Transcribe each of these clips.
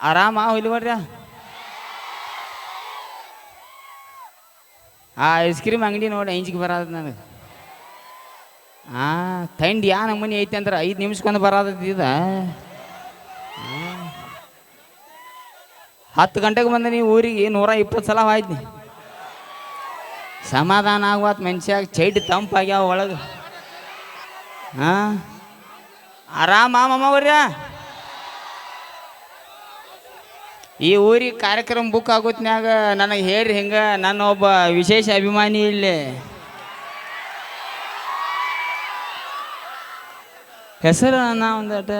ಆರಾಮ ಬರ್ರಿ. ಆ ಐಸ್ ಕ್ರೀಮ್ ಅಂಗಡಿ ನೋಡಿ ಐಂಜಿಗೆ ಬರಾದ ನನಗೆ. ಹಾಂ ಥಂಡಿ ಯಾ ನಮ್ಮನೆ ಐತೆ ಅಂದ್ರೆ ಐದು ನಿಮಿಷಕ್ಕೊಂದು ಬರಾದಿದ ಹತ್ತು ಗಂಟೆಗೆ ಬಂದೆ ನೀವು ಊರಿಗೆ ನೂರ ಇಪ್ಪತ್ತು ಸಲ ಹೋಯ್ತು. ಸಮಾಧಾನ ಆಗುವತ್ ಮನುಷ್ಯಾಗ ಚೈಟ್ ತಂಪಾಗ್ಯಾವ ಒಳಗೆ. ಹಾಂ ಆರಾಮ ಮಾಮವ್ರ್ಯ ಈ ಊರಿಗೆ ಕಾರ್ಯಕ್ರಮ ಬುಕ್ ಆಗೋತ್ನ್ಯಾಗ ನನಗೆ ಹೇಳಿ ಹಿಂಗೆ, ನನ್ನ ಒಬ್ಬ ವಿಶೇಷ ಅಭಿಮಾನಿ ಇಲ್ಲಿ. ಹೆಸರು ನಾ ಒಂದಟ.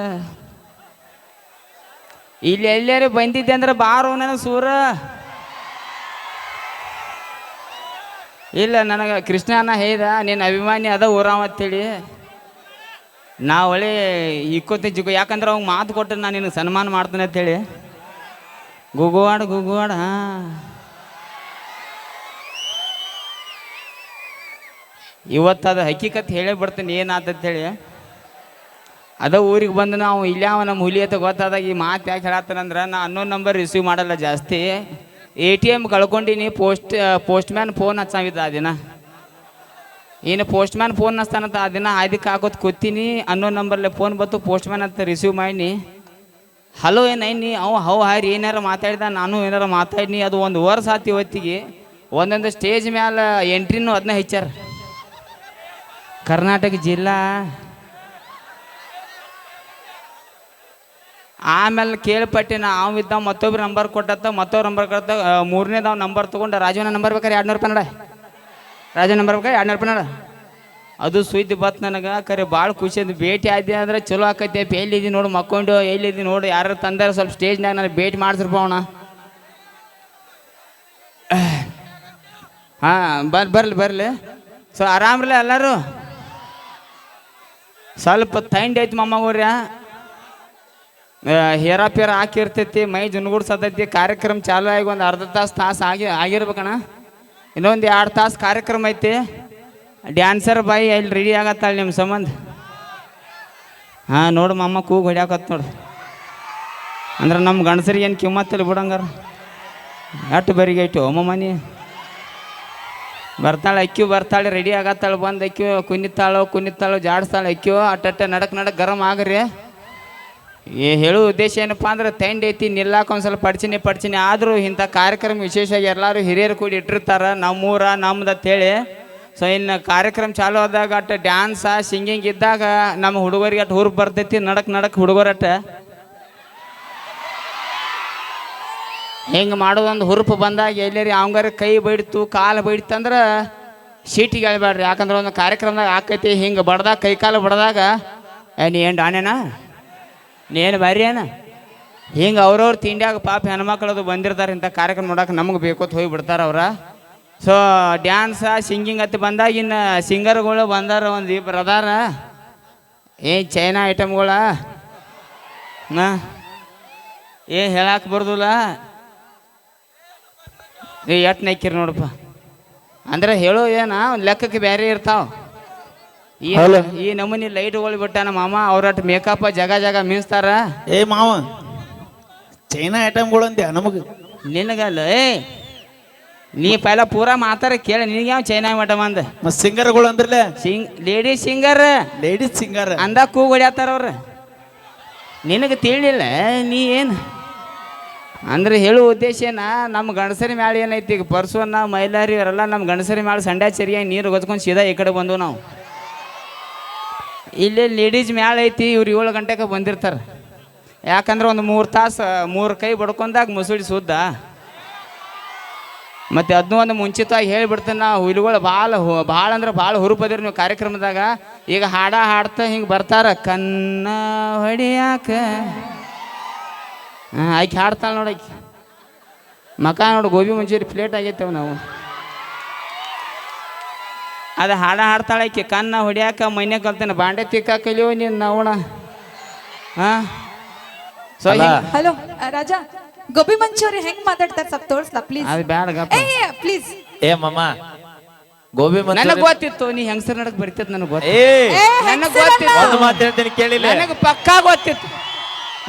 ಇಲ್ಲಿ ಎಲ್ಲಾರು ಬಂದಿದ್ದೆ ಅಂದ್ರೆ ಬಾರು ನನ್ನ ಸೂರ. ಇಲ್ಲ, ನನಗೆ ಕೃಷ್ಣನ ಹೇಳ್ದ, ನಿನ್ನ ಅಭಿಮಾನಿ ಅದ ಊರಾವ ಅಂತೇಳಿ. ನಾ ಒಳ್ಳೆ ಇಕ್ಕೋತಿ ಜಿಗೋ ಯಾಕಂದ್ರೆ ಅವ್ಗೆ ಮಾತು ಕೊಟ್ಟು ನಾನು ನಿನಗೆ ಸನ್ಮಾನ ಮಾಡ್ತೇನೆ ಅಂತೇಳಿ. ಗುಗುವಾಡ ಗುಗುವಾಡ ಹಾಂ. ಇವತ್ತು ಅದು ಹಕ್ಕಿಕತ್ ಹೇಳೇ ಬಿಡ್ತೀನಿ ಹೇಳಿ. ಅದ ಊರಿಗೆ ಬಂದು ನಾವು ಅವ ನಮ್ಮ ಹುಲಿ ಅಂತ ಗೊತ್ತಾದಾಗ ಈ ಮಾತು ಯಾಕೆ ಹೇಳತ್ತಾನಂದ್ರೆ ನಾ ಅನ್ನೋ ನಂಬರ್ ರಿಸೀವ್ ಮಾಡಲ್ಲ ಜಾಸ್ತಿ. ಎ ಟಿ ಎಂ ಕಳ್ಕೊಂಡಿನಿ, ಪೋಸ್ಟ್ ಪೋಸ್ಟ್ ಮ್ಯಾನ್ ಫೋನ್ ಹಚ್ಚಾವಿದ್ದ ಆ ದಿನ. ಏನು ಪೋಸ್ಟ್ ಮ್ಯಾನ್ ಫೋನ್ ಹಚ್ತಾನಂತ ಆ ದಿನ ಅದಕ್ಕೆ ಹಾಕೋದು ಕೂತೀನಿ ಅನ್ನೋ ನಂಬರ್ಲೆ ಫೋನ್ ಬಂತು ಪೋಸ್ಟ್ ಮ್ಯಾನ್ ಅಂತ ರಿಸೀವ್ ಮಾಡಿ ಹಲೋ ಏನೈನಿ ಅವ ಹೌ ಹಾರಿ ಏನಾರ ಮಾತಾಡಿದ, ನಾನು ಏನಾರ ಮಾತಾಡಿನಿ, ಅದು ಒಂದು ವರ್ಷ ಆತಿ ಇವತ್ತಿಗೆ. ಒಂದೊಂದು ಸ್ಟೇಜ್ ಮ್ಯಾಲೆ ಎಂಟ್ರಿನೂ ಅದನ್ನ ಹೆಚ್ಚಾರ ಕರ್ನಾಟಕ ಜಿಲ್ಲಾ. ಆಮೇಲೆ ಕೇಳ್ಪಟ್ಟೆ ನಾ, ಅವ ಇದ್ದ ಮತ್ತೊಬ್ರು ನಂಬರ್ ಕೊಟ್ಟತ್ತ, ಮತ್ತೊಬ್ರು ನಂಬರ್ ಕೊಟ್ಟ ಮೂರನೇದವ್ ನಂಬರ್ ತೊಗೊಂಡು ರಾಜವನ ನಂಬರ್ ಬೇಕಾರೆ ಎರಡು ರೂಪಾಯಿ ನಡ. ರಾಜನ ನಂಬರ್ ಬೇಕಾರೆ ಎರಡು ನೂರು ರೂಪಾಯಿ ನಡ. ಅದು ಸುದ್ದಿ ಬತ್ ನನಗೆ, ಕರೆ ಭಾಳ ಖುಷಿ ಅದು ಭೇಟಿ ಆದ್ದೆ ಅಂದ್ರೆ ಚಲೋ ಆಕೈತೆ ಎಲ್ಲಿದ್ದಿ ನೋಡು ಮಕ್ಕೊಂಡು, ಎಲ್ಲಿದಿ ನೋಡು, ಯಾರು ತಂದಾರ ಸ್ವಲ್ಪ ಸ್ಟೇಜ್ನಾಗ ನನಗೆ ಭೇಟಿ ಮಾಡಿಸ್ರಪ್ಪ ಅವಣ ಹಾಂ, ಬರ್, ಬರ್ಲಿ ಬರ್ಲಿ. ಸೊ ಆರಾಮ್ರಲ್ಲ ಎಲ್ಲರೂ? ಸ್ವಲ್ಪ ತೈಂಡ್ ಐತಿ ಮಮ್ಮಗೋರ್ಯ ಹೇರ ಪೇರ ಹಾಕಿರ್ತೈತಿ, ಮೈ ಜುನ್ಗೂಡ್ಸತೈತಿ, ಕಾರ್ಯಕ್ರಮ ಚಾಲು ಆಗಿ ಒಂದು ಅರ್ಧ ತಾಸು ತಾಸು ಆಗಿ, ಆಗಿರ್ಬೇಕಣ್ಣ. ಇನ್ನೊಂದು ಎರಡು ತಾಸು ಕಾರ್ಯಕ್ರಮ ಐತಿ. ಡ್ಯಾನ್ಸರ್ ಬಾಯಿ ಅಲ್ಲಿ ರೆಡಿ ಆಗತ್ತಾಳೆ ನಿಮ್ಮ ಸಂಬಂಧ? ಹಾಂ, ನೋಡು ಮಮ್ಮ ಕೂಗು ಹೊಡ್ಯಾಕತ್ ನೋಡು. ಅಂದ್ರೆ ನಮ್ಮ ಗಂಡಸರಿಗೆ ಏನು ಕಿಮ್ಮತ್ತಿಲ್ಲ ಬಿಡಂಗಾರ ಅಟ್ಟು ಬರಿಗೆ ಅಮ್ಮ ಮನೆ. ಬರ್ತಾಳೆ ಅಕ್ಕಿ ಬರ್ತಾಳೆ ರೆಡಿ ಆಗತ್ತಾಳೆ, ಬಂದು ಅಕ್ಕಿ ಕುನಿತಾಳೋ ಕುನಿತಾಳೋ ಜಾಡಿಸ್ತಾಳೆ, ಅಕ್ಕಿಯೋ ಅಟ್ಟ ನಡಕ್ ನಡಕ್ ಗರಂ ಆಗ್ರಿ. ಏ, ಹೇಳೋ ಉದ್ದೇಶ ಏನಪ್ಪ ಅಂದ್ರೆ ತಂಡ ಐತಿ, ನಿಲ್ಲಾಕ ಒಂದು ಸ್ವಲ್ಪ ಪಡ್ಚಿನಿ ಪಡ್ಚಿನಿ, ಆದರೂ ಇಂಥ ಕಾರ್ಯಕ್ರಮ ವಿಶೇಷವಾಗಿ ಎಲ್ಲರೂ ಹಿರಿಯರು ಕೂಡಿ ಇಟ್ಟಿರ್ತಾರೆ, ನಮ್ಮೂರ, ನಮ್ದು ಅಂತೇಳಿ ಸೊ ಇನ್ನು ಕಾರ್ಯಕ್ರಮ ಚಾಲು ಆದಾಗ ಅಟ್ಟ ಡ್ಯಾನ್ಸ ಸಿಂಗಿಂಗ್ ಇದ್ದಾಗ ನಮ್ಮ ಹುಡುಗರಿಗೆ ಅಟ್ಟು ಹುರುಪ್ ಬರ್ತೈತಿ, ನಡಕ್ ನಡಕ್ ಹುಡುಗರಟ್ಟ ಹೆಂಗೆ ಮಾಡೋದೊಂದು ಹುರುಪು ಬಂದಾಗ ಎಲ್ಲರಿ ಅವಂಗಾರ ಕೈ ಬೈಡ್ತು, ಕಾಲು ಬೈಡ್ತಂದ್ರೆ ಸೀಟಿಗೆ ಹೇಳ್ಬೇಡ್ರಿ ಯಾಕಂದ್ರೆ ಒಂದು ಕಾರ್ಯಕ್ರಮದಾಗ ಆಕೈತಿ, ಹಿಂಗೆ ಬಡ್ದಾಗ, ಕೈ ಕಾಲು ಬಡ್ದಾಗ ನೀ ಏನು ಡಾನೇನ ನೀನು ಏನು ಬಾರಿ ಏನ ಹಿಂಗೆ ಅವ್ರವ್ರ ತಿಂಡಿಯಾಗ ಪಾಪ ಹೆಣ್ಮಕ್ಳದು ಬಂದಿರ್ತಾರೆ ಇಂಥ ಕಾರ್ಯಕ್ರಮ ನೋಡಕ್ಕೆ ನಮಗೆ ಬೇಕೋತ್ ಹೋಗಿ ಬಿಡ್ತಾರೆ ಅವ್ರ. ಸೊ ಡ್ಯಾನ್ಸ ಸಿಂಗಿಂಗ್ ಅತ್ತಿ ಬಂದಾಗ ಇನ್ನು ಸಿಂಗರ್ಗಳು ಬಂದಾರ ಒಂದು ಇಬ್ಬರು ಅದಾರ ಏ ಚೈನಾ ಐಟಮ್ಗಳ ನಾ? ಏನು ಹೇಳಕ್ಕೆ ಬರ್ದಿಲ್ಲ. ನೀವು ಎಟ್ ನೆಕ್ಕಿರ ನೋಡಪ್ಪ. ಅಂದ್ರೆ ಹೇಳೋ ಏನ? ಒಂದು ಲೆಕ್ಕಕ್ಕೆ ಬೇರೆ ಇರ್ತಾವ. ಈ. ಈ ನಮೂನಿ ಲೈಟ್ಗಳು ಬಿಟ್ಟಾನ ಮಾಮ ಅವ್ರಟ್ ಮೇಕಪ್ ಜಾಗ ಜಾಗ ಮೀನ್ಸ್ತಾರ. ಏ ಮಾವ. ಚೈನಾ ಐಟಮ್ಗಳು ಅಂದ್ಯಾ ನಮಗೆ? ನಿನಗಲ್ಲ ಏ ನೀ ಪೈಲ ಪೂರಾ ಮಾತಾರ ಕೇಳ ನಿನಗೆ ಯಾವ ಚೈನಾ ಮೇಡಮ್ ಅಂದ ಮತ್ತು ಸಿಂಗರ್ಗಳು ಅಂದ್ರಲ್ಲ sing lady singer ladies singer ಅಂದ ಕೂಗ್ ಹೊಡ್ಯಾತಾರ ಅವ್ರ. ನಿನಗೆ ತಿಳಿಲ್ಲ ನೀ ಏನು? ಅಂದ್ರೆ ಹೇಳುವ ಉದ್ದೇಶ ಏನ ನಮ್ಮ ಗಂಡಸರಿ ಮ್ಯಾಲ ಏನೈತಿ ಈಗ ಪರ್ಸುವನ್ನ ಮೈಲಾರಿ ಇವರೆಲ್ಲ ನಮ್ಮ ಗಣಸರಿ ಮ್ಯಾಲ ಸಂಡ್ಯಾ ಚರಿಯಾಗಿ ನೀರು ಗೊತ್ಕೊಂಡು ಸೀದಾ ಈ ಕಡೆ ಬಂದು ನಾವು. ಇಲ್ಲೇ ಲೇಡೀಸ್ ಮ್ಯಾಲ ಐತಿ ಇವ್ರು ಏಳು ಗಂಟೆಗೆ ಬಂದಿರ್ತಾರೆ. ಯಾಕಂದ್ರೆ ಒಂದು ಮೂರು ತಾಸು ಮೂರು ಕೈ ಬಡ್ಕೊಂಡಾಗ ಮುಸುಳಿ ಸುದ್ದ. ಮತ್ತೆ ಅದನ್ನೂ ಒಂದು ಮುಂಚಿತವಾಗಿ ಹೇಳಿಬಿಡ್ತೇನೆ ನಾ ಹುಲಿಗಳು ಭಾಳ ಭಾಳ ಅಂದ್ರೆ ಭಾಳ ಹುರುಪದಿರಿ ನೀವು ಕಾರ್ಯಕ್ರಮದಾಗ. ಈಗ ಹಾಡ ಹಾಡ್ತಾ ಹಿಂಗೆ ಬರ್ತಾರೆ ಕನ್ನ ಹೊಡಿಯಾಕ. ಆಯ್ಕೆ ಆಕೆ ಹಾಡ್ತಾಳೆ ನೋಡಕ್ಕೆ ಮಕ ನೋಡು ಗೋಬಿ ಮಂಚೂರಿ ಪ್ಲೇಟ್ ಆಗೈತೇವೆ ನಾವು. ಅದು ಹಾಡ ಹಾಡ್ತಾಳೆ ಆಕೆ ಕನ್ನ ಹೊಡಿಯಾಕ ಮೈನೆ ಕಲ್ತೇನೆ ಬಾಂಡೆ ತಿಕ್ಕ ಕಲಿಯೋ ನೀನು ನೋಣ ಹಾಂ? So hello Raja. Gobi manchurian ಹೆಂಗ್ ಮಾತಾಡ್ತಾರೆ ಸ್ವಲ್ಪ ತೋರ್ಸ್ಲಾ ಪ್ಲೀಸ್ ಅದು ಬ್ಯಾಡ ಗಪ್ಪ. ಏ ಪ್ಲೀಸ್ ಏ ಮಮ್ಮ ಗೋಬಿ ನನಗ್ ಮಂಚೂರಿ ಗೊತ್ತಿತ್ತು ನೀ ಹೆಂಗಸರ್ ನಡಕ್ ಬರ್ತೈತೆ ನನಗ್ ಗೊತ್ತು. ಏ ನನಗೆ ಗೊತ್ತಿತ್ತು. ಒಂದು ಮಾತು ಹೇಳ್ತೀನಿ ಕೇಳಿಲ್ಲ. ನನಗೆ ಪಕ್ಕಾ ಗೊತ್ತಿತ್ತು.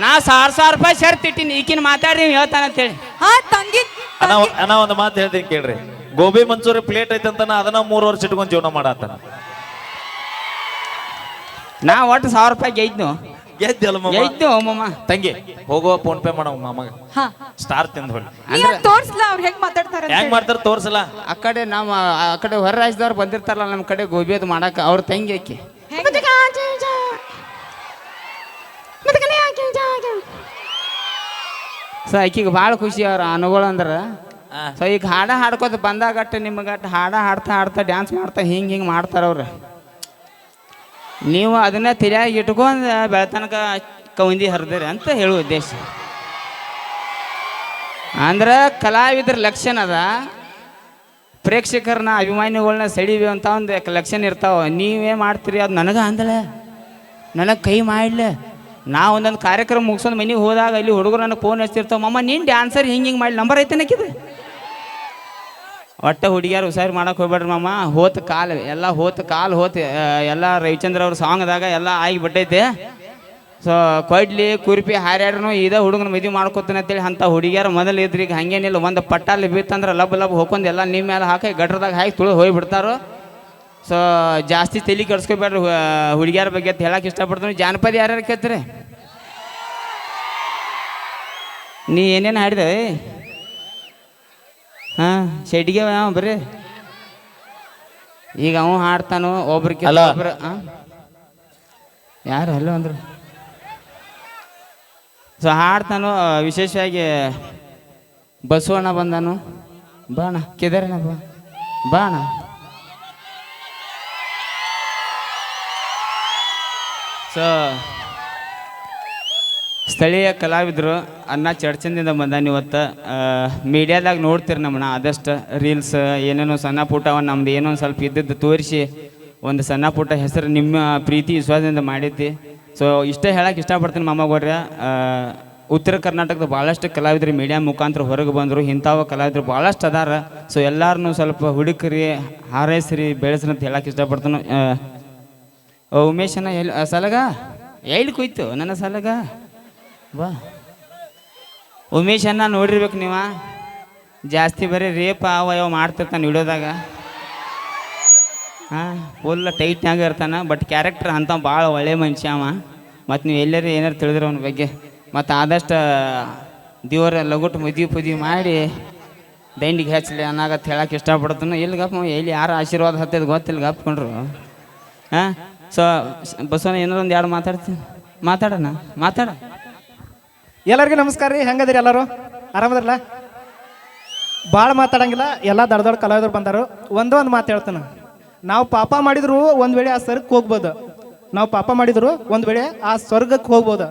ನಾ ಸಾವಿರ ಸಾವಿರ ರೂಪಾಯಿ ಶರ್ತ್ ಇಟ್ಟಿನಿ ಈಕಿನ ಮಾತಾಡಿ ನೀವು ಹೇಳ್ತಾನಂತೇಳಿ ಹಾ ತಂಗಿ ಅಣ್ಣ ಅಣ್ಣ ಒಂದು ಮಾತು ಹೇಳ್ತೀನಿ ಕೇಳ್ರಿ. ಗೋಬಿ ಮಂಚೂರಿ ಪ್ಲೇಟ್ ಐತೆ ಅಂತ ಅದನ್ನ ಮೂರು ವರ್ಷ ಇಟ್ಕೊಂಡು ಜೀವನ ಮಾಡತ್ತಾನ ನಾ ಒಟ್ಟು ಸಾವಿರ ರೂಪಾಯಿ ಗೆಯ್ದ್ನು ಗೆದ್ದಲ್ಲ ಮಾಮ. ತಂಗಿ ಹೋಗುವ ಫೋನ್ ಪೇ ಮಾಡೋ ಮಾಮ ಹಾ. ಸ್ಟಾರ್ ತಿಂದು ಹೊಳ್ಳಿ ನೀವ್ ತೋರ್ಸ್ಲ ಅವ್ರು ಹೆಂಗ್ ಮಾತಾಡ್ತಾರೆ ಹೆಂಗ್ ಮಾಡ್ತಾರ ತೋರ್ಸಲ್ಲ ಆ ಕಡೆ ನಮ್ಮ ಆ ಕಡೆ ಹೊರ ರಾಜ್ಯದವ್ರು ಬಂದಿರ್ತಾರಲ್ಲ ನಮ್ಮ ಕಡೆ ಗೋಬಿ ಅದು ಮಾಡಕ್ಕೆ ಅವ್ರ ತಂಗಿ ಆಕಿ. ಸೊ ಆಕಿಗೆ ಭಾಳ ಖುಷಿ ಅವ್ರ ಅನುಗಳು ಅಂದ್ರೆ. ಸೊ ಈಗ ಹಾಡ ಹಾಡ್ಕೋತ ಬಂದಾಗಟ್ಟ ನಿಮಗಟ್ಟ ಹಾಡ ಹಾಡ್ತಾ ಹಾಡ್ತಾ ಡ್ಯಾನ್ಸ್ ಮಾಡ್ತಾ ಹಿಂಗೆ ಹಿಂಗೆ ಮಾಡ್ತಾರ ಅವ್ರು. ನೀವು ಅದನ್ನ ತಲೆಯಾಗಿ ಇಟ್ಕೊಂಡು ಬೆಳತನಕ ಕೌಂದಿ ಹರಿದಿರಿ ಅಂತ ಹೇಳುವ ಉದ್ದೇಶ. ಅಂದ್ರೆ ಕಲಾವಿದ್ರ ಲಕ್ಷಣ ಅದ, ಪ್ರೇಕ್ಷಕರನ್ನ ಅಭಿಮಾನಿಗಳನ್ನ ಸೆಳಿವಿ ಅಂತ ಒಂದು ಲಕ್ಷಣ ಇರ್ತಾವ. ನೀವೇ ಮಾಡ್ತೀರಿ, ಅದು ನನಗೆ ಅಂದಳ ನನಗೆ ಕೈ ಮಾಡಲೆ. ನಾ ಒಂದೊಂದು ಕಾರ್ಯಕ್ರಮ ಮುಗಿಸೋದು ಮನೆಗೆ ಹೋದಾಗ ಅಲ್ಲಿ ಹುಡುಗರು ನನಗೆ ಫೋನ್ ಹಚ್ತಿರ್ತಾವ ಮಮ್ಮ, ನೀನು ಡ್ಯಾನ್ಸರ್ ಹಿಂಗೆ ಹಿಂಗೆ ಮಾಡಿ ನಂಬರ್ ಐತೆ ನಕ್ಕಿದೆ ಒಟ್ಟ ಹುಡುಗಿಯರು ಹುಷಾರು ಮಾಡಕ್ಕೆ ಹೋಗ್ಬೇಡ್ರಿ ಮಾಮ. ಹೋತ ಕಾಲ್, ಎಲ್ಲ ಹೋತ ಕಾಲ್ ಹೋತ ಎಲ್ಲ ರವಿಚಂದ್ರ ಅವ್ರ ಸಾಂಗ್ದಾಗ ಎಲ್ಲ ಆಗಿ ಬಿಟ್ಟೈತೆ. ಸೊ ಕೊಡ್ಲಿ, ಕುರ್ಪಿ ಹಾರ್ಯಾಡ್ರು ಇದೇ ಹುಡುಗನ ಮದುವೆ ಮಾಡ್ಕೊತಾನೆ ಅಂತೇಳಿ ಅಂಥ ಹುಡುಗಿಯರು ಮೊದಲು ಇದ್ರಿ. ಈಗ ಹಂಗೇನಿಲ್ಲ, ಒಂದು ಪಟ್ಟಲ್ಲಿ ಬಿತ್ತಂದ್ರೆ ಲಬ್ ಲಬ್ ಹೋಗ್ಕೊಂಡು ಎಲ್ಲ ನಿಮ್ಮ ಮೇಲೆ ಹಾಕಿ ಗಟ್ರದಾಗ ಹಾಕಿ ತುಳು ಹೋಗ್ಬಿಡ್ತಾರೋ ಸೊ ಜಾಸ್ತಿ ತಲೆ ಕೆಡ್ಸ್ಕೊಬೇಡ್ರಿ ಹುಡುಗಿಯರ ಬಗ್ಗೆ ಅಂತ ಹೇಳಕ್ಕೆ ಇಷ್ಟಪಡ್ತೀನಿ. ಜಾನಪದ ಯಾರ್ಯಾರು ಕೇಳ್ತೀರಿ? ನೀ ಏನೇನು ಹಾಡಿದೆ? ಹಾಂ ಶೆಡ್ಗೆ ಯಾವ ಬರ್ರಿ. ಈಗ ಅವ ಹಾಡ್ತಾನೋ ಒಬ್ರಿಗೆ ಅಲ್ಲ. ಒಬ್ರು ಹಾಂ ಯಾರು ಹಲೋ ಅಂದ್ರು? ಸೊ ಹಾಡ್ತಾನೋ ವಿಶೇಷವಾಗಿ ಬಸವಣ್ಣ ಬಂದನು? ಬಾಣ ಕೇದಾರಣ್ಣ ಬಾ ಬಾಣ. ಸೊ ಸ್ಥಳೀಯ ಕಲಾವಿದರು ಅನ್ನ ಚರ್ಚಿಂದ ಬಂದಾನ ಇವತ್ತು. ಮೀಡಿಯಾದಾಗ ನೋಡ್ತೀರಿ ನಮ್ಮನ್ನ ಆದಷ್ಟು ರೀಲ್ಸ್ ಏನೇನೋ ಸಣ್ಣ ಪುಟ್ಟವ ನಮ್ದು ಏನೋ ಸ್ವಲ್ಪ ಇದ್ದಿದ್ದು ತೋರಿಸಿ ಒಂದು ಸಣ್ಣ ಪುಟ್ಟ ಹೆಸರು ನಿಮ್ಮ ಪ್ರೀತಿ ವಿಶ್ವಾಸದಿಂದ ಮಾಡೈತಿ ಸೊ ಇಷ್ಟೇ ಹೇಳಕ್ಕೆ ಇಷ್ಟಪಡ್ತೀನಿ ಮಾಮಗೌಡ್ರ ಆ, ಉತ್ತರ ಕರ್ನಾಟಕದ ಭಾಳಷ್ಟು ಕಲಾವಿದರು ಮೀಡಿಯಾ ಮುಖಾಂತರ ಹೊರಗೆ ಬಂದರು ಇಂಥವ ಕಲಾವಿದರು ಭಾಳಷ್ಟು ಅದಾರ. ಸೊ ಎಲ್ಲರನ್ನೂ ಸ್ವಲ್ಪ ಹುಡುಕ್ರಿ ಹಾರೈಸ್ರಿ ಬೆಳೆಸ್ರಿ ಅಂತ ಹೇಳಕ್ಕೆ ಇಷ್ಟಪಡ್ತೀನಿ. ಉಮೇಶನ ಎಲ್ಲಿ ಸಲಗ? ಎಲ್ಲಿ ಕುಯ್ತು? ನನ್ನ ಸಲಗ? ಬಾ ಉಮೇಶ್ ಅನ್ನ ನೋಡಿರ್ಬೇಕು ನೀವ? ಜಾಸ್ತಿ ಬರೀ ರೇಪ ಅವ ಯಾವ ಮಾಡ್ತಿರ್ತಾನೆ ವಿಡಿಯೋದಾಗ. ಹಾಂ ಫುಲ್ ಟೈಟ್ನಾಗ ಇರ್ತಾನೆ ಬಟ್ ಕ್ಯಾರೆಕ್ಟರ್ ಅಂತ ಭಾಳ ಒಳ್ಳೆ ಮನುಷ್ಯ ಅವ. ಮತ್ತು ನೀವು ಎಲ್ಲರೂ ಏನಾರು ತಿಳಿದ್ರೆ ಅವನ ಬಗ್ಗೆ. ಮತ್ತು ಆದಷ್ಟು ದೇವರ ಲಗುಟ್ ಮದುವೆ ಪುದಿ ಮಾಡಿ ದಂಡಿಗೆ ಹಚ್ಚಲಿ ಅನ್ನಾಗತ್ತೆ ಹೇಳಕ್ಕೆ ಇಷ್ಟಪಡ್ತಾನೆ ಎಲ್ಲಿ ಗಪ್ಪ ಎಲ್ಲಿ ಯಾರು ಆಶೀರ್ವಾದ ಹತ್ತಿದ ಗೊತ್ತಿಲ್ಲ ಗಪ್ಕೊಂಡ್ರು ಹಾಂ ಸೊ ಬಸವನ ಏನಾರು ಒಂದು ಎರಡು ಮಾತಾಡ್ತೀನಿ ಮಾತಾಡೋಣ, ಮಾತಾಡ. ಎಲ್ಲರಿಗೂ ನಮಸ್ಕಾರ ರೀ. ಹೆಂಗದಿರಿ ಎಲ್ಲರೂ? ಆರಾಮದಿರಲ್ಲ? ಭಾಳ ಮಾತಾಡಂಗಿಲ್ಲ. ಎಲ್ಲ ದೊಡ್ಡ ದೊಡ್ಡ ಕಲಾವಿದರು ಬಂದರು. ಒಂದೇ ಒಂದು ಮಾತು ಹೇಳ್ತಾನೆ. ನಾವು ಪಾಪ ಮಾಡಿದ್ರು ಒಂದು ವೇಳೆ ಆ ಸ್ವರ್ಗಕ್ಕೆ ಹೋಗ್ಬೋದು. ನಾವು ಪಾಪ ಮಾಡಿದ್ರು ಒಂದು ವೇಳೆ ಆ ಸ್ವರ್ಗಕ್ಕೆ ಹೋಗ್ಬೋದು.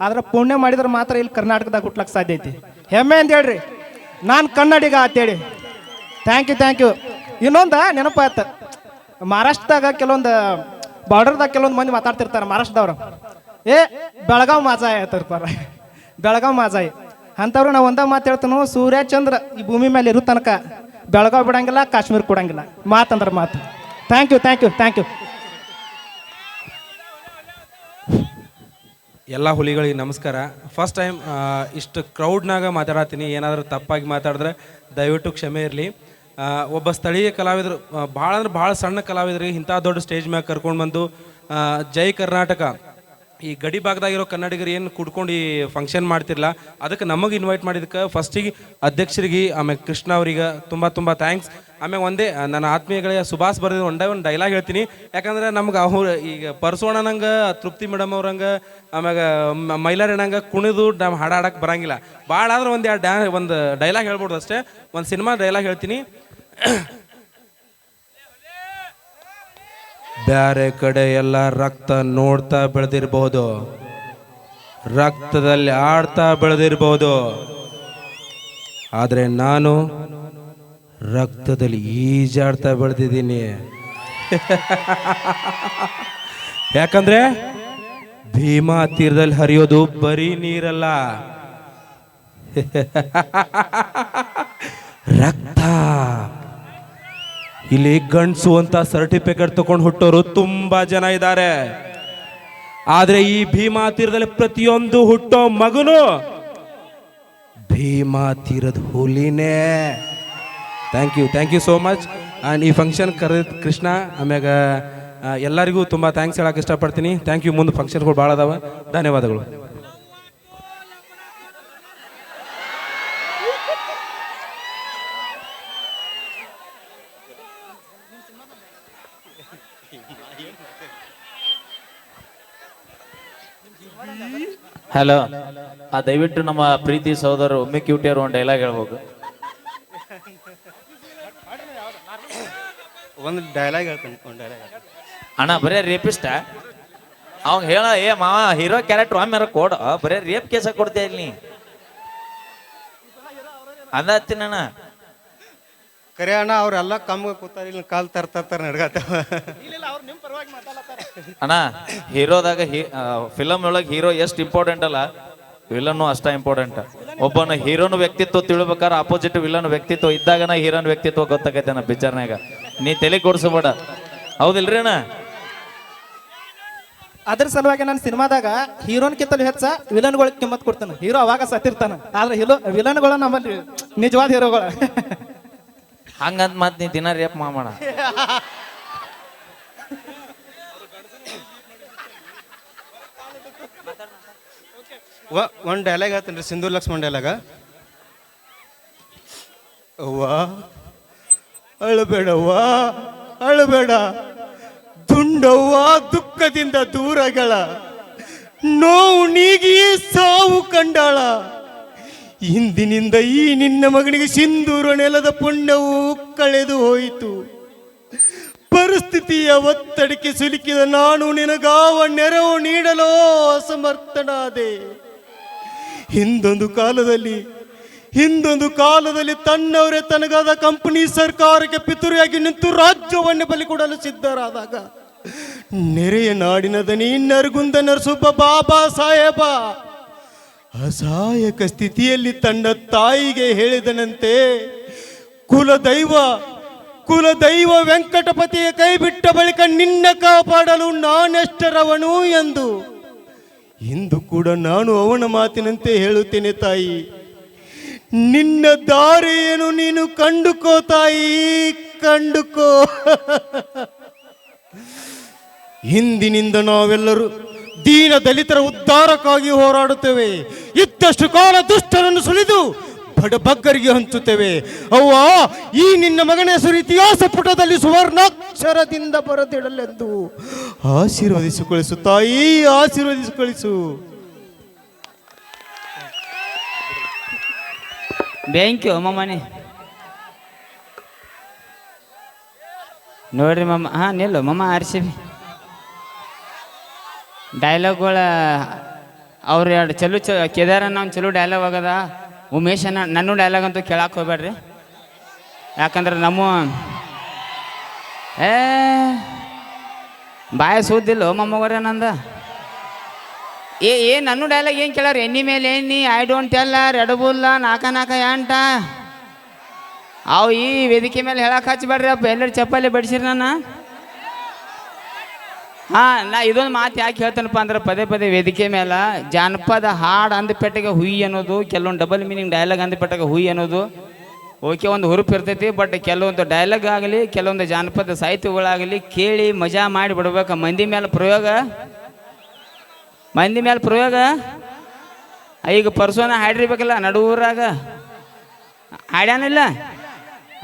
ಆದ್ರೆ ಪುಣ್ಯ ಮಾಡಿದ್ರೆ ಮಾತ್ರ ಇಲ್ಲಿ ಕರ್ನಾಟಕದಾಗ ಹುಟ್ಲಕ್ಕೆ ಸಾಧ್ಯ ಐತಿ. ಹೆಮ್ಮೆ ಅಂತ ಹೇಳ್ರಿ. ನಾನು ಕನ್ನಡಿಗ ಅಂತೇಳಿ ಥ್ಯಾಂಕ್ ಯು ಥ್ಯಾಂಕ್ ಯು ಇನ್ನೊಂದು ನೆನಪಾಯ್ತು ಮಹಾರಾಷ್ಟ್ರದಾಗ ಕೆಲವೊಂದು, ಬಾರ್ಡರ್ದಾಗ ಕೆಲವೊಂದು ಮಂದಿ ಮಾತಾಡ್ತಿರ್ತಾರೆ ಮಹಾರಾಷ್ಟ್ರದವ್ರು. ಏ, ಬೆಳಗಾವ್ ಮಾಜಾ ಹೇಳ್ತಿರ್ತಾರ ಬೆಳಗಾವ್ ಮಾಜಾಯ್ ಅಂಥವ್ರು ನಾವು ಒಂದ ಮಾತು ಹೇಳ್ತಾನು, ಸೂರ್ಯ, ಚಂದ್ರ ಈ ಭೂಮಿ ಮೇಲೆ ಇರೋ ತನಕ ಬೆಳಗಾವ್ ಬಿಡಂಗಿಲ್ಲ, ಕಾಶ್ಮೀರ ಕೊಡಂಗಿಲ್ಲ. ಮಾತಂದ್ರೆ ಮಾತು. Thank you thank you thank you ಎಲ್ಲ ಹುಲಿಗಳಿಗೆ ನಮಸ್ಕಾರ. ಫಸ್ಟ್ ಟೈಮ್ ಇಷ್ಟು ಕ್ರೌಡ್ನಾಗ ಮಾತಾಡತ್ತೀನಿ. ಏನಾದರೂ ತಪ್ಪಾಗಿ ಮಾತಾಡಿದ್ರೆ ದಯವಿಟ್ಟು ಕ್ಷಮೆ ಇರಲಿ. ಒಬ್ಬ ಸ್ಥಳೀಯ ಕಲಾವಿದರು ಭಾಳ ಅಂದ್ರೆ ಭಾಳ ಸಣ್ಣ ಕಲಾವಿದರಿಗೆ ಇಂಥ ದೊಡ್ಡ ಸ್ಟೇಜ್ ಮ್ಯಾಗ ಕರ್ಕೊಂಡು ಬಂದು ಜೈ ಕರ್ನಾಟಕ. ಈ ಗಡಿ ಭಾಗದಾಗಿರೋ ಕನ್ನಡಿಗರು ಏನು ಕುಡ್ಕೊಂಡು ಈ ಫಂಕ್ಷನ್ ಮಾಡ್ತಿರಲ್ಲ ಅದಕ್ಕೆ ನಮಗೆ ಇನ್ವೈಟ್ ಮಾಡಿದಕ್ಕೆ ಫಸ್ಟಿಗೆ ಅಧ್ಯಕ್ಷರಿಗೆ, ಆಮೇಲೆ ಕೃಷ್ಣ ಅವ್ರಿಗೆ ತುಂಬ ತುಂಬ ಥ್ಯಾಂಕ್ಸ್ ಆಮೇಲೆ ಒಂದೇ ನನ್ನ ಆತ್ಮೀಯಗಳೇ ಸುಭಾಷ್ ಬರೆದ ಒಂದೇ ಒಂದು ಡೈಲಾಗ್ ಹೇಳ್ತೀನಿ. ಯಾಕಂದ್ರೆ ನಮ್ಗೆ ಅವ್ರು ಈಗ ಪರ್ಸೋಣನಂಗೆ ತೃಪ್ತಿ ಮೇಡಮ್ ಅವ್ರಂಗೆ, ಆಮ್ಯಾಗ ಮೈಲಾರಣ್ಣಂಗೆ ಕುಣಿದು ನಮ್ಮ ಹಾಡು ಹಾಡಕ್ಕೆ ಬರಂಗಿಲ್ಲ. ಭಾಳ ಆದ್ರೆ ಒಂದು ಎರಡು ಡ್ಯಾ ಒಂದು ಡೈಲಾಗ್ ಹೇಳ್ಬೋದು ಅಷ್ಟೇ. ಒಂದು ಸಿನಿಮಾ ಡೈಲಾಗ್ ಹೇಳ್ತೀನಿ. ಬ್ಯಾರೆ ಕಡೆ ಎಲ್ಲ ರಕ್ತ ನೋಡ್ತಾ ಬೆಳೆದಿರ್ಬೋದು. ರಕ್ತದಲ್ಲಿ ಆಡ್ತಾ ಬೆಳೆದಿರ್ಬೋದು. ಆದರೆ ನಾನು ರಕ್ತದಲ್ಲಿ ಈಜಾಡ್ತಾ ಬೆಳೆದಿದ್ದೀನಿ. ಯಾಕಂದ್ರೆ ಭೀಮಾ ತೀರದಲ್ಲಿ ಹರಿಯೋದು ಬರೀ ನೀರಲ್ಲ. ರಕ್ತ. ಇಲ್ಲಿ ಗಂಡ್ಸು ಅಂತ ಸರ್ಟಿಫಿಕೇಟ್ ತಗೊಂಡು ಹುಟ್ಟೋರು ತುಂಬಾ ಜನ ಇದ್ದಾರೆ. ಆದರೆ ಈ ಭೀಮಾ ತೀರದಲ್ಲಿ ಪ್ರತಿಯೊಂದು ಹುಟ್ಟೋ ಮಗನು ಭೀಮಾ ತೀರದ ಹುಲಿನೇ. Thank you thank you so much and ಈ ಫಂಕ್ಷನ್ ಕರೆದ ಕೃಷ್ಣ, ಆಮ್ಯಾಗ ಎಲ್ಲರಿಗೂ ತುಂಬ ಥ್ಯಾಂಕ್ಸ್ ಹೇಳಕ್ಕೆ ಇಷ್ಟಪಡ್ತೀನಿ. ಥ್ಯಾಂಕ್ ಯು ಮುಂದೆ ಫಂಕ್ಷನ್ಗಳು ಭಾಳ ಅದಾವ. ಧನ್ಯವಾದಗಳು. ಹಲೋ ಆ ದಯವಿಟ್ಟು ನಮ್ಮ ಪ್ರೀತಿ ಸಹೋದರ ಒಮ್ಮೆ ಕ್ಯೂಟಿಯರು ಒಂದು ಡೈಲಾಗ್ ಹೇಳ್ಬೇಕು. ಒಂದು ಡೈಲಾಗ್ ಹೇಳ್ತಾನೆ ಒಂದು ಡೈಲಾಗ್ ಅಣ್ಣ ಬರೇ ರೇಪಿಸ್ಟ ಅವ್ನು ಹೇಳ ಏ ಮಾವ ಹೀರೋ ಕ್ಯಾರೆಕ್ಟರ್ ಆಮೇಲೆ ಕೊಡ. ಬರೇ ರೇಪ್ ಕೇಸ ಕೊಡ್ತೀಯ ಇಲ್ಲಿ? ನೀ ಅಂದತ್ತಿನ ಕರೆ ಅಣ್ಣ ಅವ್ರೆಲ್ಲ ಕಮ್ಗೆ ಕೂತಾರ ಇಲ್ಲಿ ಕಾಲು ತರ ತರ್ತಾರ ನಡ್ಗತ್ತಾವ ಅಣ್ಣ ಹೀರೋದಾಗ ಫಿಲಮ್ ಒಳಗೆ ಹೀರೋ ಎಷ್ಟು ಇಂಪಾರ್ಟೆಂಟ್ ಅಲ್ಲ? ವಿಲನ್ನು ಅಷ್ಟ ಇಂಪಾರ್ಟೆಂಟ್ ಒಬ್ಬನ ಹೀರೋನ ವ್ಯಕ್ತಿತ್ವ ತಿಳ್ಬೇಕಾದ್ರೆ ಆಪೋಸಿಟ್ ವಿಲನ್ ವ್ಯಕ್ತಿತ್ವ ಇದ್ದಾಗನ ಹೀರೋನ್ ವ್ಯಕ್ತಿತ್ವ ಗೊತ್ತಾಗೈತೆ ನಾ ಪಿಕ್ಚರ್ನಾಗ ನೀ ತಲೆ ಕೊಡ್ಸಬೇಡ. ಹೌದಿಲ್ರಿ ಅಣ್ಣ? ಅದ್ರ ಸಲುವಾಗಿ ನಾನು ಸಿನಿಮಾದಾಗ ಹೀರೋನ್ ಕಿತ್ತಲು ಹೆಚ್ಚ ವಿಲನ್ಗಳಿಗೆ ಕಿಮ್ಮತ್ ಕೊಡ್ತಾನೆ. ಹೀರೋ ಅವಾಗ ಸತ್ತಿರ್ತಾನೆ. ಆದ್ರೆ ಹೀರೋ ವಿಲನ್ಗಳು ನಮ್ಮಲ್ಲಿ ನಿಜವಾದ ಹೀರೋಗಳ. ಹಂಗಂತ ಮತ್ತೆ ನೀ ದಿನ ರೇಪ್ ಮಾಡ ಒಂದು ಡೈಲಾಗ್ ಆತನ್ರಿ ರೀ ಸಿಂಧು ಲಕ್ಷ್ಮಣ್ ಡೈಲಾಗ ಅವ್ವ, ಅಳಬೇಡವ್ವ, ಅಳಬೇಡ. ದುಂಡವ್ವ, ದುಃಖದಿಂದ ದೂರಗಳ. ನೋವು ನೀಗಿ ಸಾವು ಕಂಡಾಳ. ಇಂದಿನಿಂದ ಈ ನಿನ್ನ ಮಗನಿಗೆ ಸಿಂಧೂರ ನೆಲದ ಪುಣ್ಯವು ಕಳೆದು ಹೋಯಿತು. ಪರಿಸ್ಥಿತಿಯ ಒತ್ತಡಕ್ಕೆ ಸಿಲುಕಿದ ನಾನು ನಿನಗಾವ ನೆರವು ನೀಡಲು ಅಸಮರ್ಥನಾದೆ ಹಿಂದೊಂದು ಕಾಲದಲ್ಲಿ ಹಿಂದೊಂದು ಕಾಲದಲ್ಲಿ ತನ್ನವರೇ ತನಗಾದ ಕಂಪನಿ ಸರ್ಕಾರಕ್ಕೆ ಪಿತುರಿಯಾಗಿ ನಿಂತು ರಾಜ್ಯವನ್ನು ಬಲಿ ಕೊಡಲು ಸಿದ್ಧರಾದಾಗ, ನೆರೆಯ ನಾಡಿನ ದನಿ ನರಗುಂದ ನರಸುಬ್ಬ ಬಾಬಾ ಸಾಹೇಬ, ಅಸಹಾಯಕ ಸ್ಥಿತಿಯಲ್ಲಿ ತನ್ನ ತಾಯಿಗೆ ಹೇಳಿದನಂತೆ, ಕುಲದೈವ ಕುಲದೈವ ವೆಂಕಟಪತಿಯ ಕೈ ಬಿಟ್ಟ ಬಳಿಕ ನಿನ್ನ ಕಾಪಾಡಲು ನಾನೆಷ್ಟರವನು ಎಂದು. ಇಂದು ಕೂಡ ನಾನು ಅವನ ಮಾತಿನಂತೆ ಹೇಳುತ್ತೇನೆ ತಾಯಿ. ನಿನ್ನ ದಾರಿಯನ್ನು ನೀನು ಕಂಡುಕೋ ತಾಯಿ, ಕಂಡುಕೋ. ಹಿಂದಿನಿಂದ ನಾವೆಲ್ಲರೂ ದೀನ ದಲಿತರ ಉದ್ಧಾರಕ್ಕಾಗಿ ಹೋರಾಡುತ್ತೇವೆ. ಇದ್ದಷ್ಟು ಕಾಲ ದುಷ್ಟರನ್ನು ಸುಲಿದು ಬಡಬಗ್ಗರಿಗೆ ಹಂಚುತ್ತೇವೆ. ಅವ್ವ, ಈ ನಿನ್ನ ಮಗನ ಹೆಸರು ಇತಿಹಾಸ ಪುಟದಲ್ಲಿ ಸುವರ್ಣಾಕ್ಷರದಿಂದ ಬರೆದಿಡಲೆಂದು. ಆಶೀರ್ವದಿಸಿಕೊಳಿಸು ತಾಯಿ, ಆಶೀರ್ವದಿಸಿಕೊಳಿಸು. ಬ್ಯಾಂಕ್ ಮಮ್ಮನೆ ನೋಡ್ರಿ ಮಮ್ಮ ಹಾಂ, ನಿಲ್ಲು ಮಮ್ಮ ಆರಿಸಿ. ಡೈಲಾಗ್ಗಳ ಅವ್ರು ಎರಡು ಚಲೋ ಚ ಕೇದಾರ ನಾವು ಚಲೋ ಡೈಲಾಗ್ ಆಗದ. ಉಮೇಶ್ ಅಣ್ಣ ನನ್ನ ಡೈಲಾಗ್ ಅಂತೂ ಕೇಳಕ್ಕೆ ಹೋಗ್ಬೇಡ್ರಿ. ಯಾಕಂದ್ರೆ ನಮ್ಮ ಏ, ಬಾಯ ಸೂದಿಲ್ಲ ಮೊಮ್ಮಗರ ನಂದ? ಏ ಏ, ನನ್ನ ಡೈಲಾಗ್ ಏನು ಕೇಳಾರ? ಎಣ್ಣಿ ಮೇಲೆ ಎಣ್ಣಿ I don't tell Red Bull ನಾಕ ನಾಕ, ಎಂಟ. ಅವು ಈ ವೇದಿಕೆ ಮೇಲೆ ಹೇಳಕ್ಕೆ ಹಚ್ಚಬೇಡ್ರಿ ಅಪ್ಪ. ಎಲ್ಲರೂ ಚಪ್ಪಲಿ ಬಡಿಸಿರಿ ನನ್ನ. ಹಾಂ, ನಾ ಇದೊಂದು ಮಾತು ಯಾಕೆ ಹೇಳ್ತೇನಪ್ಪ ಅಂದ್ರೆ ಪದೇ ಪದೇ ವೇದಿಕೆ ಮೇಲೆ ಜಾನಪದ ಹಾಡು ಅಂದಪೆಟ್ಟಿಗೆ ಹುಯಿ ಅನ್ನೋದು, ಕೆಲವೊಂದು ಡಬಲ್ ಮೀನಿಂಗ್ ಡೈಲಾಗ್ ಅಂದಪೆಟ್ಟಿಗೆ ಹುಯಿ ಅನ್ನೋದು. ಓಕೆ, ಒಂದು ಹುರುಪು ಇರ್ತೈತಿ ಬಟ್ ಕೆಲವೊಂದು ಡೈಲಾಗ್ ಆಗಲಿ, ಕೆಲವೊಂದು ಜಾನಪದ ಸಾಹಿತ್ಯಗಳಾಗಲಿ ಕೇಳಿ ಮಜಾ ಮಾಡಿ ಬಿಡ್ಬೇಕು. ಮಂದಿ ಮೇಲೆ ಪ್ರಯೋಗ? ಮಂದಿ ಮೇಲೆ ಪ್ರಯೋಗ? ಈಗ ಪರ್ಸೋನ ಹಾಡಿರ್ಬೇಕಲ್ಲ ನಡುವರಾಗ ಹಾಡ್ಯಾನಿಲ್ಲ?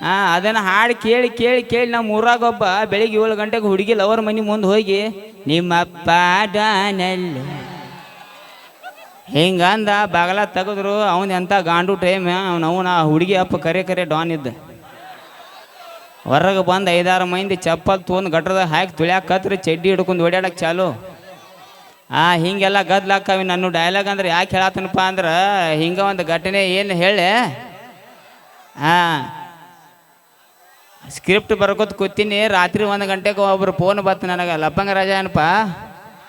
ಹಾಂ, ಅದನ್ನು ಹಾಡು ಕೇಳಿ ಕೇಳಿ ಕೇಳಿ ನಮ್ಮ ಊರಾಗ ಒಬ್ಬ ಬೆಳಿಗ್ಗೆ ಏಳು ಗಂಟೆಗೆ ಹುಡುಗಿ ಲವರ್ ಮನೆ ಮುಂದೆ ಹೋಗಿ, ನಿಮ್ಮಪ್ಪ ಡಾನಲ್ಲಿ ಹಿಂಗಂದ ಬಾಗಲ ತೆಗೆದ್ರು, ಅವನು ಎಂಥ ಗಾಂಡು ಟೈಮ್, ಅವ್ನು ಅವನ ಹುಡುಗಿ ಅಪ್ಪ ಕರೆ ಕರೆ ಡಾನ್ ಇದ್ದ. ಹೊರಗೆ ಬಂದು ಐದಾರು ಮಂದಿ ಚಪ್ಪಲ್ ತೊಗೊಂಡು ಗಟ್ರದ ಹಾಕಿ ತುಳ್ಯಾಕತ್ರಿ ಚಡ್ಡಿ ಹಿಡ್ಕೊಂಡು ಓಡಾಡಕ್ಕೆ ಚಾಲು. ಆ, ಹಿಂಗೆಲ್ಲ ಗದ್ಲಾಕವಿ ನನ್ನ ಡೈಲಾಗ್ ಅಂದ್ರೆ ಯಾಕೆ ಹೇಳತ್ತನಪ್ಪ ಅಂದ್ರೆ, ಹಿಂಗೆ ಒಂದು ಘಟನೆ ಏನು ಹೇಳಿ ಹಾಂ ಸ್ಕ್ರಿಪ್ಟ್ ಬರ್ಕೋತ ಕೂತೀನಿ, ರಾತ್ರಿ ಒಂದು ಗಂಟೆಗೆ ಒಬ್ರು ಫೋನ್ ಬತ್ತು ನನಗೆ, ಲಪ್ಪಂಗ ರಾಜ ಏನಪ್ಪ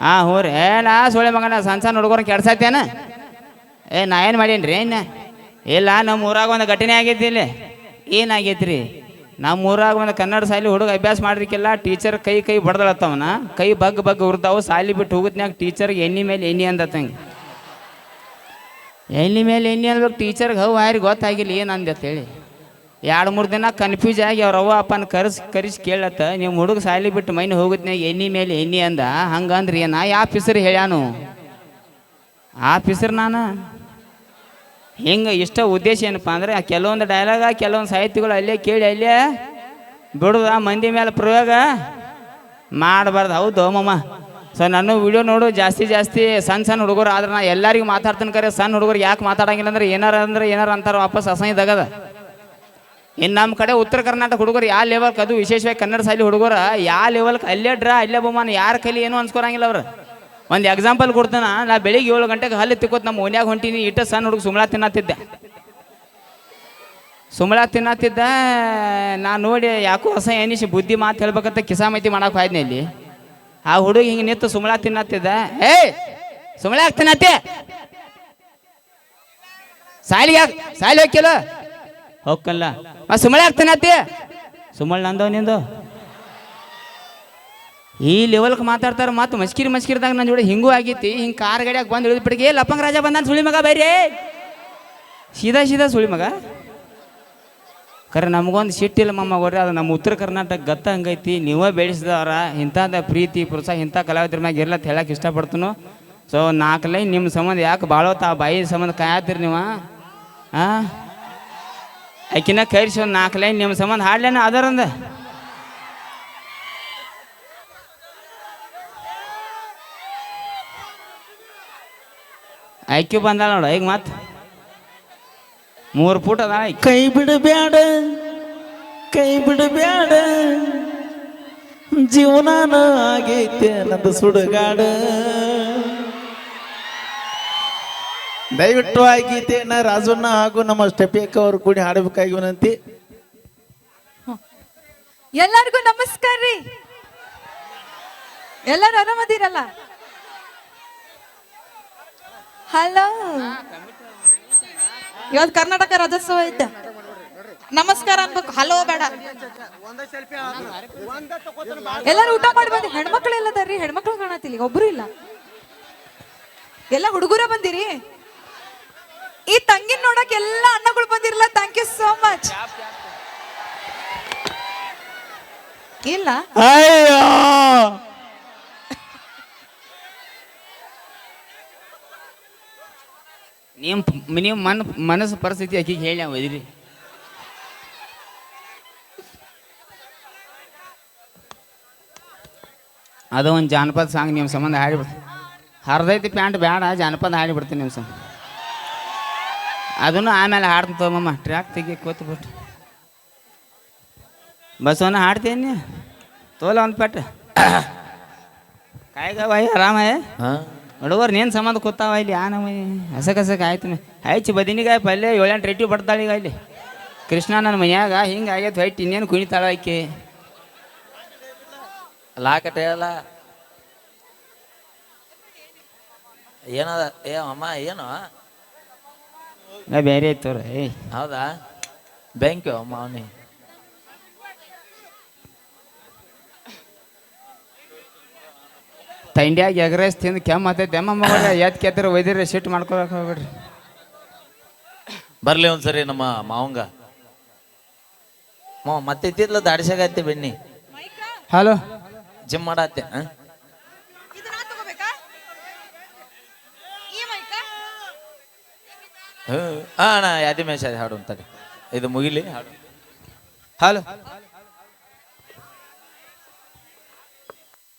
ಹಾಂ ಹ್ಞೂ ರೀ ನಾ ಸೊಳ್ಳೆ ಮಗನ ಸಣ್ಣ ಸಣ್ಣ ಹುಡುಗರನ್ನ ಕೆಡ್ಸತ್ತೇನ ಏ ನಾ ಏನು ಮಾಡೀನಿ ರೀ ಇನ್ನ ಇಲ್ಲ ನಮ್ಮ ಊರಾಗ ಒಂದು ಘಟನೆ ಆಗೈತಿ ಇಲ್ಲಿ. ಏನಾಗೈತಿ ರೀ ನಮ್ಮ ಊರಾಗ ಒಂದು ಕನ್ನಡ ಶಾಲೆ ಹುಡುಗ ಅಭ್ಯಾಸ ಮಾಡಿರ್ಕಿಲ್ಲ, ಟೀಚರ್ ಕೈ ಕೈ ಬಡ್ದಳತ್ತವನ, ಕೈ ಬಗ್ ಬಗ್ ಉರ್ದಾವು, ಸಾಲಿ ಬಿಟ್ಟು ಹೋಗುತ್ನ್ಯಾಗ ಟೀಚರ್ಗೆ ಎಣ್ಣೆ ಮೇಲೆ ಎಣ್ಣೆ ಅಂದತ್ತಂಗೆ ಎಣ್ಣೆ ಮೇಲೆ ಎಣ್ಣೆ ಅನ್ಬೇಕು ಟೀಚರ್ಗೆ ಹೌ ಆಯ್ರಿ ಗೊತ್ತಾಗಿಲ್ಲ, ಏನು ಅಂದತ್ತೇಳಿ ಎರಡು ಮೂರು ದಿನ ಕನ್ಫ್ಯೂಸ್ ಆಗಿ ಅವ್ರ ಅವ್ವ ಅಪ್ಪನ ಕರೆಸಿ ಕರೆಸಿ ಕೇಳತ್ತ, ನೀವು ಹುಡುಗ ಸಾಲಿ ಬಿಟ್ಟು ಮೈನ್ ಹೋಗುತ್ತೆ ಎಣ್ಣೆ ಮೇಲೆ ಎಣ್ಣೆ ಅಂದ. ಹಂಗಂದ್ರಿ, ನಾ ಆಫೀಸರ್ ಹೇಳ್ಯಾನು. ಆಫೀಸರ್ ನಾನು? ಹಿಂಗೆ ಇಷ್ಟ ಉದ್ದೇಶ ಏನಪ್ಪ ಅಂದ್ರೆ ಕೆಲವೊಂದು ಡೈಲಾಗ ಕೆಲವೊಂದು ಸಾಹಿತ್ಯಗಳು ಅಲ್ಲೇ ಕೇಳಿ ಅಲ್ಲೇ ಬಿಡುದ ಮಂದಿ ಮೇಲೆ ಪ್ರಯೋಗ ಮಾಡಬಾರ್ದು. ಹೌದು ಮಮ್ಮ ಸೊ ನಾನು ವಿಡಿಯೋ ನೋಡು, ಜಾಸ್ತಿ ಜಾಸ್ತಿ ಸಣ್ಣ ಸಣ್ಣ ಹುಡುಗರು ಆದ್ರೆ ನಾ ಎಲ್ಲರಿಗೂ ಮಾತಾಡ್ತೀನಿ ಕರೆ. ಸಣ್ಣ ಹುಡುಗರು ಯಾಕೆ ಮಾತಾಡಂಗಿಲ್ಲ ಅಂದ್ರೆ ಏನಾರ ಅಂದ್ರೆ ಏನಾರ ಅಂತಾರೆ ವಾಪಸ್ ಅಸಹ್ಯದಾಗದ. ಇನ್ನು ನಮ್ಮ ಕಡೆ ಉತ್ತರ ಕರ್ನಾಟಕ ಹುಡುಗರು ಯಾವ ಲೆವೆಲ್ಗೆ ಅದು ವಿಶೇಷವಾಗಿ ಕನ್ನಡ ಶಾಲೆ ಹುಡುಗರ, ಯಾವ ಲೆವೆಲ್ಗೆ ಅಲ್ಲೇ ಡ್ರಾ, ಅಲ್ಲೇ ಬಹುಮಾನ, ಯಾರ ಕಲಿ ಏನೂ ಅನ್ಸ್ಕೊರಂಗಿಲ್ಲ ಅವ್ರು. ಒಂದು ಎಕ್ಸಾಂಪಲ್ ಕೊಡ್ತಾನ, ನಾ ಬೆಳಿಗ್ಗೆ ಏಳು ಗಂಟೆಗೆ ಹಲ್ಲು ತಿಕ್ಕೋತ್ ನಮ್ಮ ಓನ್ಯಾಗ ಹೊಂಟೀನಿ, ಇಟ್ಟ ಸಣ್ಣ ಹುಡುಗ ಸುಮಳ ತಿನ್ನತ್ತಿದ್ದೆ ಸುಮಳ ತಿನ್ನತ್ತಿದ್ದ ನಾ ನೋಡಿ ಯಾಕೋ ಹೊಸ ಏನಿಸಿ ಬುದ್ಧಿ ಮಾತು ಹೇಳ್ಬೇಕಂತ ಕಿಸಾಮತಿ ಮಾಡಕ್ಕೆ ಹೋಯ್ದ್ನಿ ಇಲ್ಲಿ. ಆ ಹುಡುಗ ಹಿಂಗೆ ನಿಂತು ಸುಮಳ ತಿನ್ನತ್ತಿದ್ದ ಏಯ್, ಸುಮಳ ತಿನ್ನತ್ತೆ ಸಾಲಿಗೆ ಸಾಲಿ ಹೋಗಿಲ್ಲ ಹೋಗಲ್ಲ ಆ ಸುಮಳೆ ಆಗ್ತಾನತ್ತಿ ಸುಮಳ್ ನಂದವ ನಿಂದು? ಈ ಲೆವೆಲ್ಗೆ ಮಾತಾಡ್ತಾರೆ ಮತ್ತು ಮಸ್ಕಿರಿ ಮಸ್ಕಿರಿದಾಗ ನನ್ನ ಜೋಡಿ ಹಿಂಗೂ ಆಗೈತಿ ಹಿಂಗೆ ಕಾರ್ ಗಾಡಿಯಾಗ ಬಂದು ಇಳಿದ ಬಿಟ್ಟಿಗೆ ಏ ಲಪ್ಪಂಗ ರಾಜ ಬಂದ ಸುಳಿ ಮಗ ಬೈರಿ ಸೀದಾ ಸೀದಾ ಸುಳಿ ಮಗ. ಖರೆ ನಮಗೊಂದು ಸಿಟ್ಟಿಲ್ಲ ಮಮ್ಮ ಗೊರ್ರಿ ಅದು ನಮ್ಮ ಉತ್ತರ ಕರ್ನಾಟಕ ಗತ್ತ ಹಂಗೈತಿ. ನೀವೇ ಬೆಳೆಸಿದವ್ರ ಇಂಥದ್ದು ಪ್ರೀತಿ ಪ್ರೋತ್ಸಾಹ ಇಂಥ ಕಲಾವಿದ್ರ ಮ್ಯಾಗ ಇರ್ಲತ್ತ ಹೇಳಕ್ಕೆ ಇಷ್ಟಪಡ್ತನು. ಸೊ ನಾಲ್ಕು ಲೈನ್ ನಿಮ್ಮ ಸಂಬಂಧ ಯಾಕೆ ಬಾಳೋತ ಆ ಬಾಯಿ ಸಂಬಂಧ ಕಾಯತ್ತೀರಿ ನೀವು? ಹಾಂ ಆಕಿನ ಕೈರಿಸಿ ಒಂದು ನಾಲ್ಕು ಲೈನ್ ನಿಮ್ಮ ಸಂಬಂಧ ಹಾಡ್ಲೇನ ಅದರಂದ ಐಕ್ಯು ಬಂದಾಳ ನೋಡು, ಈಗ ಮತ್ತೆ. ಮೂರು ಫೂಟ್ ಅದ ಕೈ ಬಿಡಬೇಡ ಕೈ ಬಿಡಬೇಡ ಜೀವನಾನ ಆಗೈತೆ ನಂದು ಸುಡುಗಾಡ. ದಯವಿಟ್ಟು ಆ ಗೀತೆಯನ್ನ ರಾಜಣ್ಣ ಹಾಗೂ ನಮ್ಮ ಸ್ಟೆಪಿಯಕ್ಕ ಅವರು ಕೂಡಿ ಹಾಡಬೇಕಾಗಿ ವಿನಂತಿ. ಎಲ್ಲರಿಗೂ ನಮಸ್ಕಾರ ರೀ. ಎಲ್ಲರೂ ಆರಾಮದಿರಲ್ಲ? ಹಲೋ. ಇವತ್ತು ಕರ್ನಾಟಕ ರಾಜ್ಯೋತ್ಸವ ಐತೆ. ನಮಸ್ಕಾರ ಅನ್ಬೇಕು. ಹಲೋ, ಬೇಡ. ಎಲ್ಲರೂ ಊಟ ಮಾಡಿ ಬಂದಿ ಹೆಣ್ಮಕ್ಳು ಎಲ್ಲದಾರ್ರಿ? ಹೆಣ್ಮಕ್ಳು ಕಾಣತಿಲ್ಲ ಒಬ್ರು ಇಲ್ಲ. ಎಲ್ಲ ಹುಡುಗರ ಬಂದಿರಿ? ಈ ತಂಗಿನ ನೋಡಕ್ ಎಲ್ಲ ಅಣ್ಣಗಳು ಬಂದಿರಲ್ಲ. ಥ್ಯಾಂಕ್ ಯು ಸೋ ಮಚ್ ಇಲ್ಲ. ಅಯ್ಯೋ. ನಿಮ್ಮ ನೀವು ಮನ್ ಮನಸ್ಸು ಪರಿಸ್ಥಿತಿ ಆಕಿಗೆ ಹೇಳಿ ನಾವು ಇದ್ರಿ. ಅದು ಒಂದು ಜಾನಪದ ಸಾಂಗ್ ನಿಮ್ಮ ಸಂಬಂಧ ಹಾಡಿಬಿಡ್ತೀನಿ ಹರ್ದೈತಿ ಪ್ಯಾಂಟ್ ಬೇಡ ಜಾನಪದ ಹಾಡಿಬಿಡ್ತೀನಿ ನಿಮ್ಮ ಸಂಬಂಧ. ಅದನ್ನು ಆಮೇಲೆ ಹಾಡ್ತೀನಿ ತಗೊಮ್ಮ ಟ್ರ್ಯಾಕ್ ತೆಗಿ ಕೂತ್ಬಿಟ್ಟು ಬಸವನ ಹಾಡ್ತೀನಿ ತೋಲ ಒಂದು ಪೆಟ್ಟು. ಬಾಯ್ ಆರಾಮ ಹಾ. ಹುಡುಗರು ನೇನು ಸಂಬಂಧ ಕೂತಾವ ಇಲ್ಲಿ ಆ ನಮ್ಮ ಹಸಕ್ ಹಸಕ್ ಆಯ್ತು ಹೈಚಿ ಬದಿನಿಗಾಯಿ ಪಲ್ಯ ಏಳೆಂಟು ರೇಟಿ ಬಡ್ತಾಳೆ ಈಗ ಇಲ್ಲಿ. ಕೃಷ್ಣ ನನ್ನ ಮನ್ಯಾಗ ಹಿಂಗೆ ಆಗೈತೆ ಹೊಯ್ತು ಇನ್ನೇನು ಕುಣಿತಾಳ ಆಕೆ. ಲಾಕಟ್ ಅಲ್ಲ ಏನದ? ಏ ಅಮ್ಮ ಏನು? ನಾ ಬೇರೆ ಇತ್ತು ಏಯ್. ಹೌದಾ? ಬ್ಯಾಂಕ್ ಮಾವನಿ. ತಂಡ್ಯಾಗ ಎಗ್ರೈಸ್ ತಿಂದು ಕೆಮ್ಮ ಹತ್ತೈತೆ ಅಮ್ಮ ಮಗಳ ಎತ್ ಕೆತ್ತರ ಒಯ್ದಿರ ಸಿಟ್ಟು ಮಾಡ್ಕೊಳಕ್ ಹೋಗ್ಬೇಡ್ರಿ. ಬರ್ಲಿ ಒಂದ್ಸರಿ ನಮ್ಮ ಮಾವಂಗ. ಮಾವ ಮತ್ತೆ ಇತ್ತಿದ್ಲ ದಾಡಿಸಾಗತ್ತೆ ಬೆಣ್ಣಿ ಹಲೋ. ಜಿಮ್ ಮಾಡತ್ತೆ ಆ? ಹ್ಞೂ. ಅಣ್ಣ ಯಾದಿ ಹಾಡು ಅಂತ ಇದು ಮುಗಿಲಿ. ಹಾಡು. ಹಲೋ.